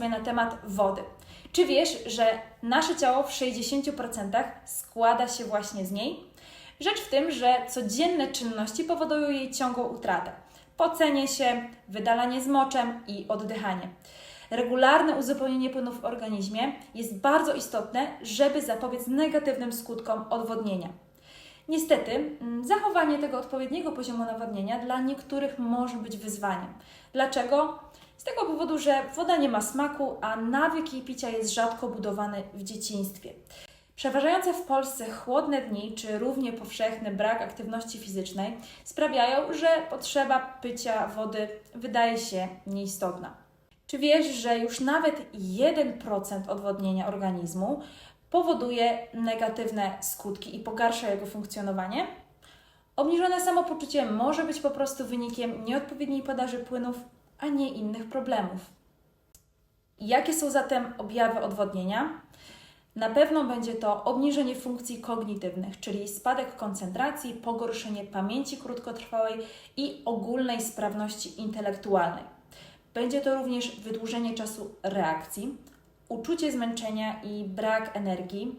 Sobie na temat wody. Czy wiesz, że nasze ciało w 60% składa się właśnie z niej? Rzecz w tym, że codzienne czynności powodują jej ciągłą utratę. Pocenie się, wydalanie z moczem i oddychanie. Regularne uzupełnienie płynów w organizmie jest bardzo istotne, żeby zapobiec negatywnym skutkom odwodnienia. Niestety, mm, zachowanie tego odpowiedniego poziomu nawodnienia dla niektórych może być wyzwaniem. Dlaczego? Z tego powodu, że woda nie ma smaku, a nawyk jej picia jest rzadko budowany w dzieciństwie. Przeważające w Polsce chłodne dni, czy równie powszechny brak aktywności fizycznej sprawiają, że potrzeba pycia wody wydaje się nieistotna. Czy wiesz, że już nawet 1% odwodnienia organizmu powoduje negatywne skutki i pogarsza jego funkcjonowanie? Obniżone samopoczucie może być po prostu wynikiem nieodpowiedniej podaży płynów, a nie innych problemów. Jakie są zatem objawy odwodnienia? Na pewno będzie to obniżenie funkcji kognitywnych, czyli spadek koncentracji, pogorszenie pamięci krótkotrwałej i ogólnej sprawności intelektualnej. Będzie to również wydłużenie czasu reakcji, uczucie zmęczenia i brak energii,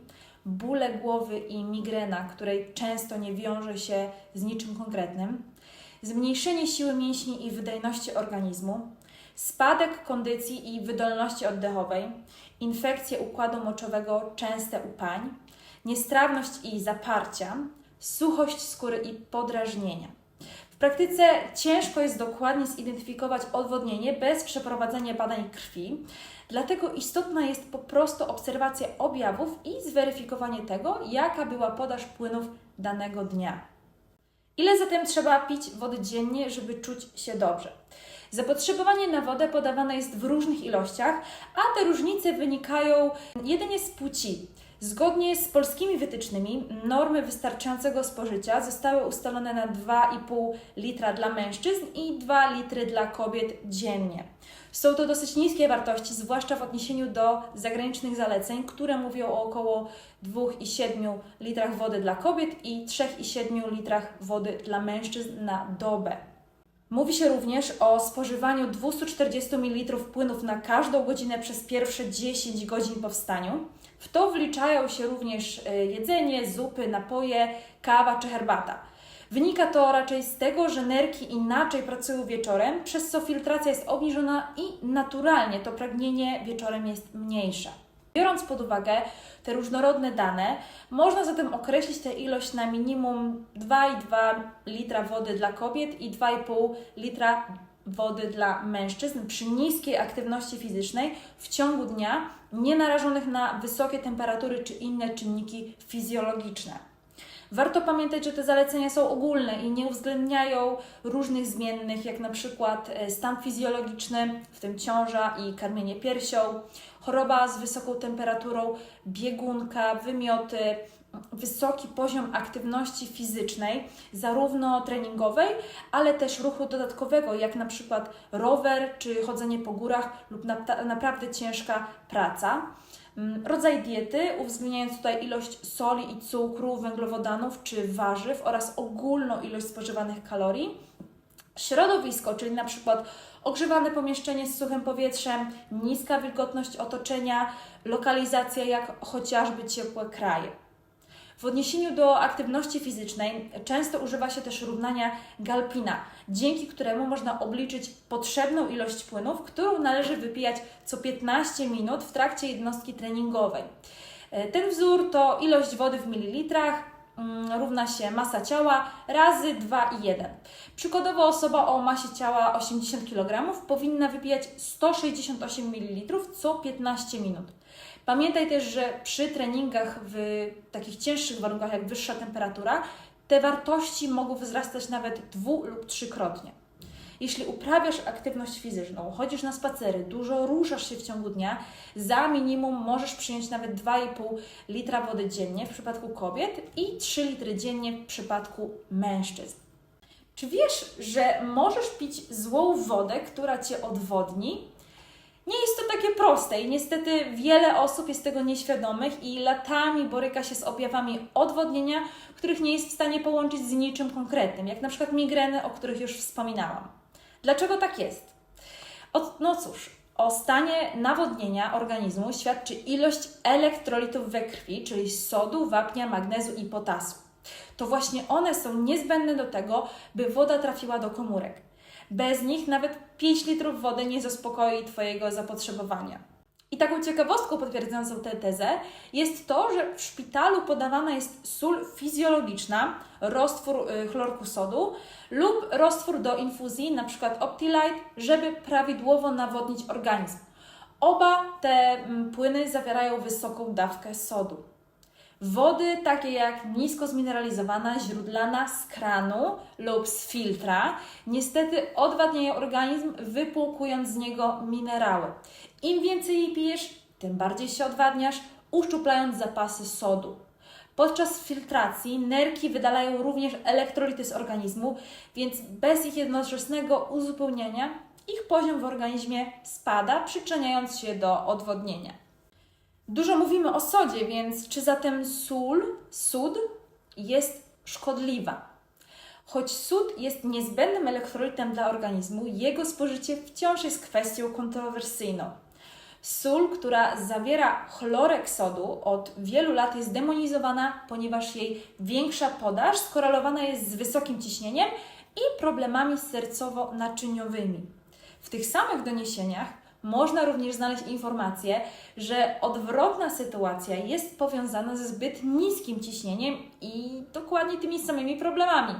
bóle głowy i migrena, której często nie wiąże się z niczym konkretnym, zmniejszenie siły mięśni i wydajności organizmu, spadek kondycji i wydolności oddechowej, infekcje układu moczowego, częste upań, niestrawność i zaparcia, suchość skóry i podrażnienia. W praktyce ciężko jest dokładnie zidentyfikować odwodnienie bez przeprowadzenia badań krwi, dlatego istotna jest po prostu obserwacja objawów i zweryfikowanie tego, jaka była podaż płynów danego dnia. Ile zatem trzeba pić wody dziennie, żeby czuć się dobrze? Zapotrzebowanie na wodę podawane jest w różnych ilościach, a te różnice wynikają jedynie z płci. Zgodnie z polskimi wytycznymi, normy wystarczającego spożycia zostały ustalone na 2,5 litra dla mężczyzn i 2 litry dla kobiet dziennie. Są to dosyć niskie wartości, zwłaszcza w odniesieniu do zagranicznych zaleceń, które mówią o około 2,7 litrach wody dla kobiet i 3,7 litrach wody dla mężczyzn na dobę. Mówi się również o spożywaniu 240 ml płynów na każdą godzinę przez pierwsze 10 godzin po wstaniu. W to wliczają się również e, jedzenie, zupy, napoje, kawa czy herbata. Wynika to raczej z tego, że nerki inaczej pracują wieczorem, przez co filtracja jest obniżona i naturalnie to pragnienie wieczorem jest mniejsze. Biorąc pod uwagę te różnorodne dane, można zatem określić tę ilość na minimum 2,2 litra wody dla kobiet i 2,5 litra wody dla mężczyzn przy niskiej aktywności fizycznej w ciągu dnia, nie narażonych na wysokie temperatury czy inne czynniki fizjologiczne. Warto pamiętać, że te zalecenia są ogólne i nie uwzględniają różnych zmiennych, jak na przykład e, stan fizjologiczny, w tym ciąża i karmienie piersią, choroba z wysoką temperaturą, biegunka, wymioty, wysoki poziom aktywności fizycznej, zarówno treningowej, ale też ruchu dodatkowego, jak na przykład rower czy chodzenie po górach lub na, naprawdę ciężka praca. Mm, Rodzaj diety, uwzględniając tutaj ilość soli i cukru, węglowodanów czy warzyw oraz ogólną ilość spożywanych kalorii. Środowisko, czyli na przykład ogrzewane pomieszczenie z suchym powietrzem, niska wilgotność otoczenia, lokalizacja jak chociażby ciepłe kraje. W odniesieniu do aktywności fizycznej często używa się też równania Galpina, dzięki któremu można obliczyć potrzebną ilość płynów, którą należy wypijać co 15 minut w trakcie jednostki treningowej. E, Ten wzór to ilość wody w mililitrach mm, równa się masa ciała razy 2,1. Przykładowo osoba o masie ciała 80 kg powinna wypijać 168 ml co 15 minut. Pamiętaj też, że przy treningach w takich cięższych warunkach, jak wyższa temperatura, te wartości mogą wzrastać nawet dwu lub trzykrotnie. Jeśli uprawiasz aktywność fizyczną, chodzisz na spacery, dużo ruszasz się w ciągu dnia, za minimum możesz przyjąć nawet 2,5 litra wody dziennie w przypadku kobiet i 3 litry dziennie w przypadku mężczyzn. Czy wiesz, że możesz pić złą wodę, która cię odwodni? Nie jest to takie proste i niestety wiele osób jest tego nieświadomych i latami boryka się z objawami odwodnienia, których nie jest w stanie połączyć z niczym konkretnym, jak na przykład migreny, o których już wspominałam. Dlaczego tak jest? No cóż, O stanie nawodnienia organizmu świadczy ilość elektrolitów we krwi, czyli sodu, wapnia, magnezu i potasu. To właśnie one są niezbędne do tego, by woda trafiła do komórek. Bez nich nawet 5 litrów wody nie zaspokoi Twojego zapotrzebowania. I taką ciekawostką potwierdzającą tę tezę jest to, że w szpitalu podawana jest sól fizjologiczna, roztwór y, chlorku sodu lub roztwór do infuzji, np. Optilite, żeby prawidłowo nawodnić organizm. Oba te mm, płyny zawierają wysoką dawkę sodu. Wody takie jak nisko zmineralizowana, źródlana z kranu lub z filtra niestety odwadniają organizm, wypłukując z niego minerały. Im więcej jej pijesz, tym bardziej się odwadniasz, uszczuplając zapasy sodu. Podczas filtracji nerki wydalają również elektrolity z organizmu, więc bez ich jednoczesnego uzupełniania ich poziom w organizmie spada, przyczyniając się do odwodnienia. Dużo mówimy o sodzie, więc czy zatem sól, sód jest szkodliwa? Choć sód jest niezbędnym elektrolitem dla organizmu, jego spożycie wciąż jest kwestią kontrowersyjną. Sól, która zawiera chlorek sodu, od wielu lat jest demonizowana, ponieważ jej większa podaż skorelowana jest z wysokim ciśnieniem i problemami sercowo-naczyniowymi. W tych samych doniesieniach można również znaleźć informację, że odwrotna sytuacja jest powiązana ze zbyt niskim ciśnieniem i dokładnie tymi samymi problemami.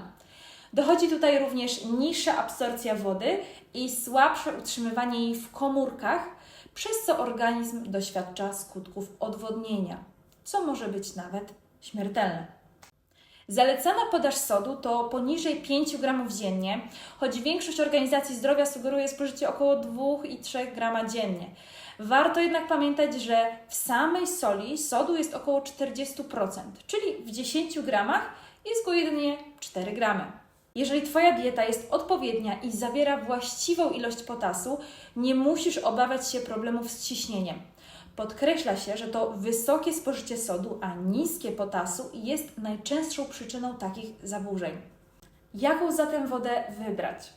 Dochodzi tutaj również niższa absorpcja wody i słabsze utrzymywanie jej w komórkach, przez co organizm doświadcza skutków odwodnienia, co może być nawet śmiertelne. Zalecana podaż sodu to poniżej 5 gramów dziennie, choć większość organizacji zdrowia sugeruje spożycie około 2,3 grama dziennie. Warto jednak pamiętać, że w samej soli sodu jest około 40%, czyli w 10 gramach jest go jedynie 4 gramy. Jeżeli Twoja dieta jest odpowiednia i zawiera właściwą ilość potasu, nie musisz obawiać się problemów z ciśnieniem. Podkreśla się, że to wysokie spożycie sodu, a niskie potasu jest najczęstszą przyczyną takich zaburzeń. Jaką zatem wodę wybrać?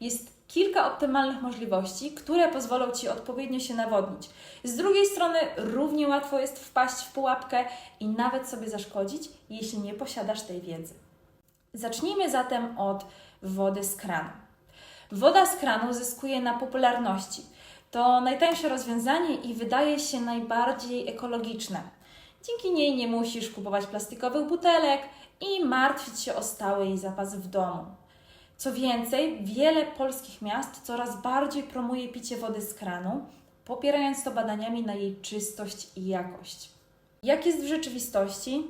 Jest kilka optymalnych możliwości, które pozwolą Ci odpowiednio się nawodnić. Z drugiej strony, równie łatwo jest wpaść w pułapkę i nawet sobie zaszkodzić, jeśli nie posiadasz tej wiedzy. Zacznijmy zatem od wody z kranu. Woda z kranu zyskuje na popularności. To najtańsze rozwiązanie i wydaje się najbardziej ekologiczne. Dzięki niej nie musisz kupować plastikowych butelek i martwić się o stały jej zapas w domu. Co więcej, wiele polskich miast coraz bardziej promuje picie wody z kranu, popierając to badaniami na jej czystość i jakość. Jak jest w rzeczywistości?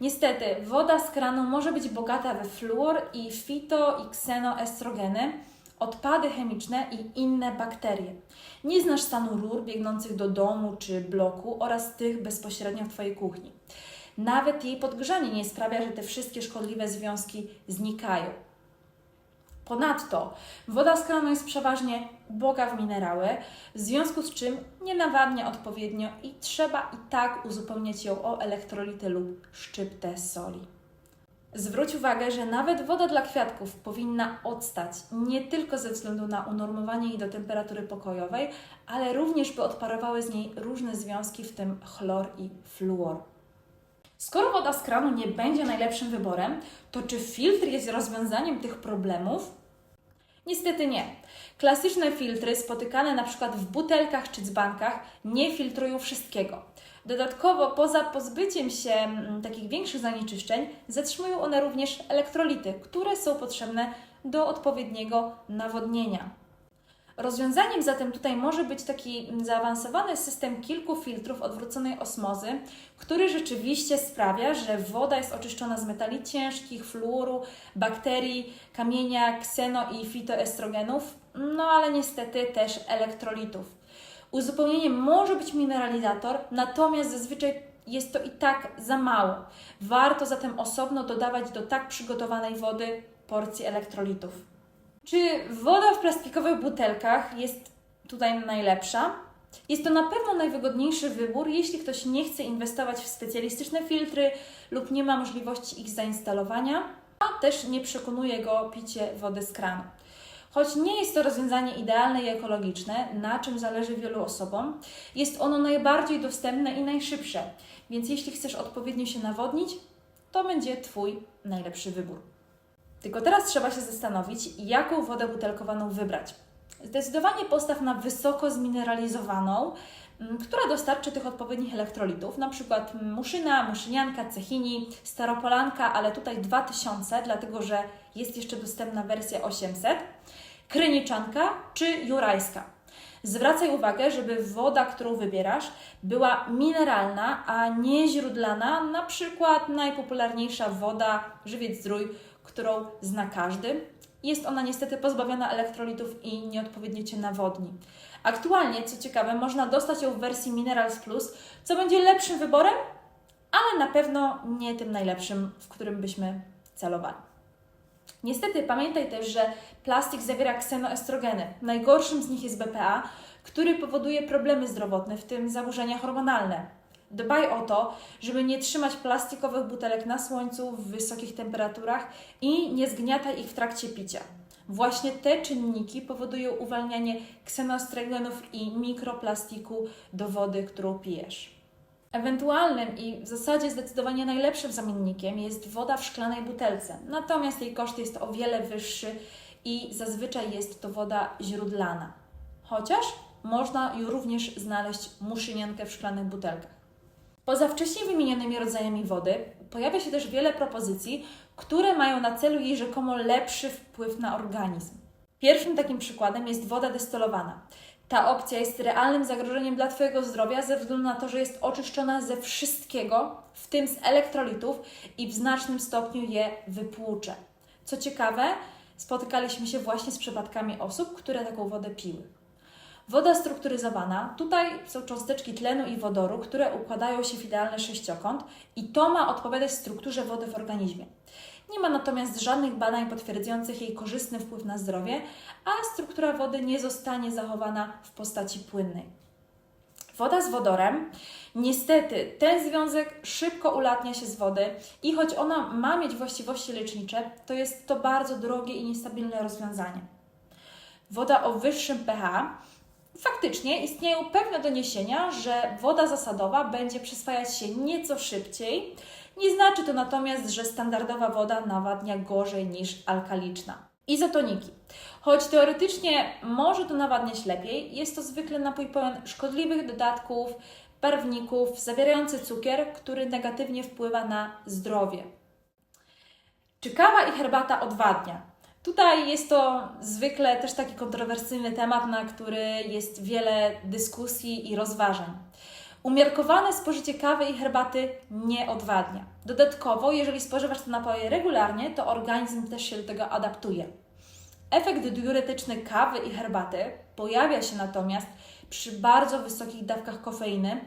Niestety, woda z kranu może być bogata we fluor i fito i ksenoestrogeny, odpady chemiczne i inne bakterie. Nie znasz stanu rur biegnących do domu czy bloku oraz tych bezpośrednio w Twojej kuchni. Nawet jej podgrzanie nie sprawia, że te wszystkie szkodliwe związki znikają. Ponadto woda z kranu jest przeważnie boga w minerały, w związku z czym nie nawadnia odpowiednio i trzeba i tak uzupełniać ją o elektrolity lub szczyptę soli. Zwróć uwagę, że nawet woda dla kwiatków powinna odstać nie tylko ze względu na unormowanie jej do temperatury pokojowej, ale również by odparowały z niej różne związki, w tym chlor i fluor. Skoro woda z kranu nie będzie najlepszym wyborem, to czy filtr jest rozwiązaniem tych problemów? Niestety nie. Klasyczne filtry spotykane przykład w butelkach czy dzbankach nie filtrują wszystkiego. Dodatkowo, poza pozbyciem się mm, takich większych zanieczyszczeń, zatrzymują one również elektrolity, które są potrzebne do odpowiedniego nawodnienia. Rozwiązaniem zatem tutaj może być taki zaawansowany system kilku filtrów odwróconej osmozy, który rzeczywiście sprawia, że woda jest oczyszczona z metali ciężkich, fluoru, bakterii, kamienia, kseno i fitoestrogenów, no ale niestety też elektrolitów. Uzupełnieniem może być mineralizator, natomiast zazwyczaj jest to i tak za mało. Warto zatem osobno dodawać do tak przygotowanej wody porcji elektrolitów. Czy woda w plastikowych butelkach jest tutaj najlepsza? Jest to na pewno najwygodniejszy wybór, jeśli ktoś nie chce inwestować w specjalistyczne filtry lub nie ma możliwości ich zainstalowania, a też nie przekonuje go picie wody z kranu. Choć nie jest to rozwiązanie idealne i ekologiczne, na czym zależy wielu osobom, jest ono najbardziej dostępne i najszybsze. Więc jeśli chcesz odpowiednio się nawodnić, to będzie Twój najlepszy wybór. Tylko teraz trzeba się zastanowić, jaką wodę butelkowaną wybrać. Zdecydowanie postaw na wysoko zmineralizowaną, m, która dostarczy tych odpowiednich elektrolitów, na przykład muszyna, muszynianka, cechini, staropolanka, ale tutaj 2000, dlatego że jest jeszcze dostępna wersja 800, kryniczanka czy jurajska. Zwracaj uwagę, żeby woda, którą wybierasz, była mineralna, a nie źródlana, na przykład najpopularniejsza woda żywiec zdrój, którą zna każdy. Jest ona niestety pozbawiona elektrolitów i nieodpowiednio Cię nawodni. Aktualnie, co ciekawe, można dostać ją w wersji Minerals Plus, co będzie lepszym wyborem, ale na pewno nie tym najlepszym, w którym byśmy celowali. Niestety pamiętaj też, że plastik zawiera ksenoestrogeny. Najgorszym z nich jest BPA, który powoduje problemy zdrowotne, w tym zaburzenia hormonalne. Dbaj o to, żeby nie trzymać plastikowych butelek na słońcu w wysokich temperaturach i nie zgniataj ich w trakcie picia. Właśnie te czynniki powodują uwalnianie ksenoestrogenów i mikroplastiku do wody, którą pijesz. Ewentualnym i w zasadzie zdecydowanie najlepszym zamiennikiem jest woda w szklanej butelce, natomiast jej koszt jest o wiele wyższy i zazwyczaj jest to woda źródlana. Chociaż można ją również znaleźć muszyniankę w szklanych butelkach. Poza wcześniej wymienionymi rodzajami wody pojawia się też wiele propozycji, które mają na celu jej rzekomo lepszy wpływ na organizm. Pierwszym takim przykładem jest woda destylowana. Ta opcja jest realnym zagrożeniem dla Twojego zdrowia ze względu na to, że jest oczyszczona ze wszystkiego, w tym z elektrolitów i w znacznym stopniu je wypłucze. Co ciekawe, spotykaliśmy się właśnie z przypadkami osób, które taką wodę piły. Woda strukturyzowana, tutaj są cząsteczki tlenu i wodoru, które układają się w idealny sześciokąt i to ma odpowiadać strukturze wody w organizmie. Nie ma natomiast żadnych badań potwierdzających jej korzystny wpływ na zdrowie, a struktura wody nie zostanie zachowana w postaci płynnej. Woda z wodorem, niestety ten związek szybko ulatnia się z wody i choć ona ma mieć właściwości lecznicze, to jest to bardzo drogie i niestabilne rozwiązanie. Woda o wyższym pH Faktycznie istnieją pewne doniesienia, że woda zasadowa będzie przyswajać się nieco szybciej. Nie znaczy to natomiast, że standardowa woda nawadnia gorzej niż alkaliczna. Izotoniki. Choć teoretycznie może to nawadniać lepiej, jest to zwykle napój pełen szkodliwych dodatków, barwników, zawierający cukier, który negatywnie wpływa na zdrowie. Czy kawa i herbata odwadnia? Tutaj jest to zwykle też taki kontrowersyjny temat, na który jest wiele dyskusji i rozważań. Umiarkowane spożycie kawy i herbaty nie odwadnia. Dodatkowo, jeżeli spożywasz te napoje regularnie, to organizm też się do tego adaptuje. Efekt diuretyczny kawy i herbaty pojawia się natomiast przy bardzo wysokich dawkach kofeiny,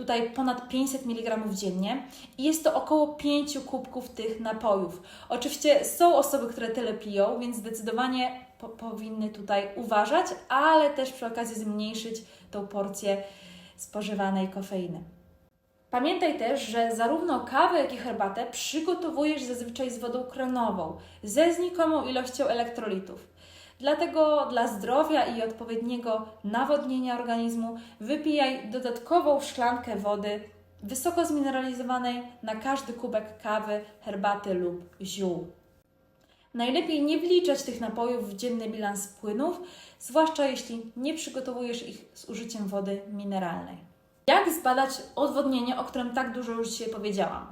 tutaj ponad 500 mg dziennie i jest to około 5 kubków tych napojów. Oczywiście są osoby, które tyle piją, więc zdecydowanie po powinny tutaj uważać, ale też przy okazji zmniejszyć tą porcję spożywanej kofeiny. Pamiętaj też, że zarówno kawę, jak i herbatę przygotowujesz zazwyczaj z wodą kranową, ze znikomą ilością elektrolitów. Dlatego dla zdrowia i odpowiedniego nawodnienia organizmu wypijaj dodatkową szklankę wody wysoko zmineralizowanej na każdy kubek kawy, herbaty lub ziół. Najlepiej nie wliczać tych napojów w dzienny bilans płynów, zwłaszcza jeśli nie przygotowujesz ich z użyciem wody mineralnej. Jak zbadać odwodnienie, o którym tak dużo już dzisiaj powiedziałam?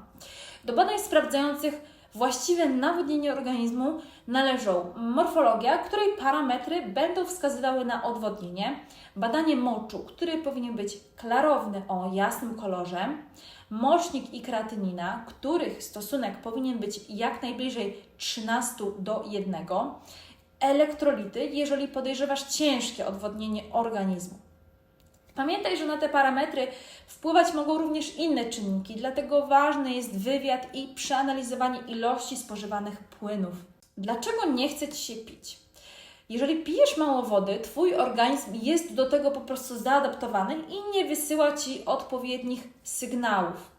Do badań sprawdzających właściwe nawodnienie organizmu należą morfologia, której parametry będą wskazywały na odwodnienie, badanie moczu, który powinien być klarowny o jasnym kolorze, mocznik i kreatynina, których stosunek powinien być jak najbliżej 13 do 1, elektrolity, jeżeli podejrzewasz ciężkie odwodnienie organizmu. Pamiętaj, że na te parametry wpływać mogą również inne czynniki, dlatego ważny jest wywiad i przeanalizowanie ilości spożywanych płynów. Dlaczego nie chce Ci się pić? Jeżeli pijesz mało wody, Twój organizm jest do tego po prostu zaadaptowany i nie wysyła Ci odpowiednich sygnałów.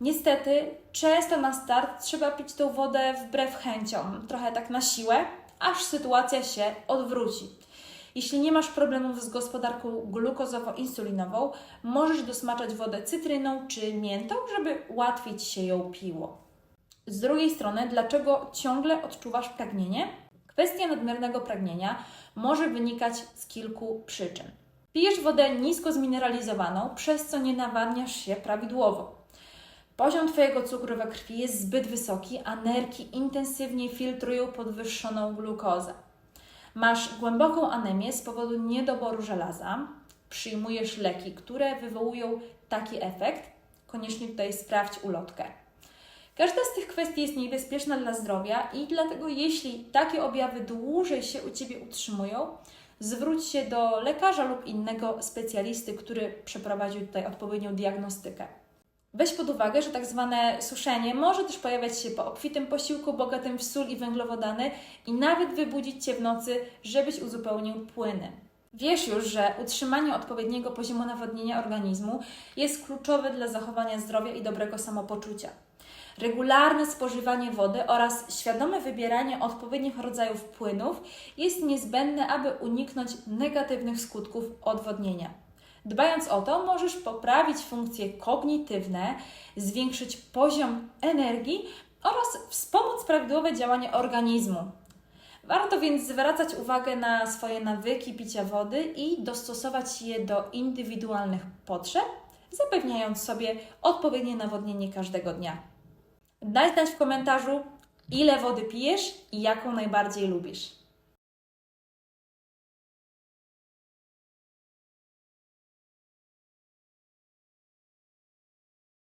Niestety, często na start trzeba pić tą wodę wbrew chęciom, trochę tak na siłę, aż sytuacja się odwróci. Jeśli nie masz problemów z gospodarką glukozowo-insulinową, możesz dosmaczać wodę cytryną czy miętą, żeby łatwiej się ją piło. Z drugiej strony, dlaczego ciągle odczuwasz pragnienie? Kwestia nadmiernego pragnienia może wynikać z kilku przyczyn. Pijesz wodę nisko zmineralizowaną, przez co nie nawadniasz się prawidłowo. Poziom Twojego cukru we krwi jest zbyt wysoki, a nerki intensywnie filtrują podwyższoną glukozę. Masz głęboką anemię z powodu niedoboru żelaza, przyjmujesz leki, które wywołują taki efekt. Koniecznie tutaj sprawdź ulotkę. Każda z tych kwestii jest niebezpieczna dla zdrowia i dlatego jeśli takie objawy dłużej się u Ciebie utrzymują, zwróć się do lekarza lub innego specjalisty, który przeprowadził tutaj odpowiednią diagnostykę. Weź pod uwagę, że tak zwane suszenie może też pojawiać się po obfitym posiłku bogatym w sól i węglowodany i nawet wybudzić Cię w nocy, żebyś uzupełnił płyny. Wiesz już, że utrzymanie odpowiedniego poziomu nawodnienia organizmu jest kluczowe dla zachowania zdrowia i dobrego samopoczucia. Regularne spożywanie wody oraz świadome wybieranie odpowiednich rodzajów płynów jest niezbędne, aby uniknąć negatywnych skutków odwodnienia. Dbając o to, możesz poprawić funkcje kognitywne, zwiększyć poziom energii oraz wspomóc prawidłowe działanie organizmu. Warto więc zwracać uwagę na swoje nawyki picia wody i dostosować je do indywidualnych potrzeb, zapewniając sobie odpowiednie nawodnienie każdego dnia. Daj znać w komentarzu, ile wody pijesz i jaką najbardziej lubisz.